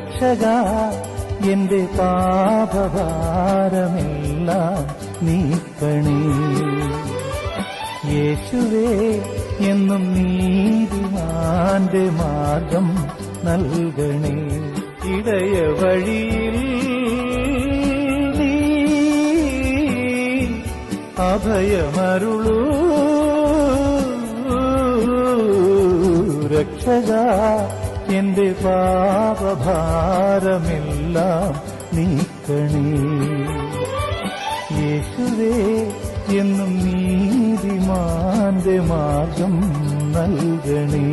രക്ഷക എന്റെ പാപഭാരമെല്ലാം നീക്കണേ യേശുവേ എന്നും നീതിമാന്റെ മാർഗം നൽകണേ. ഇടയ വഴിയിൽ അഭയമരുളൂ. രക്ഷക എന്റെ പാപഭാരമെല്ലാം നീക്കണേ. യേശുവേ എന്നും നീതിമാന്റെ മാർഗം നൽകണേ.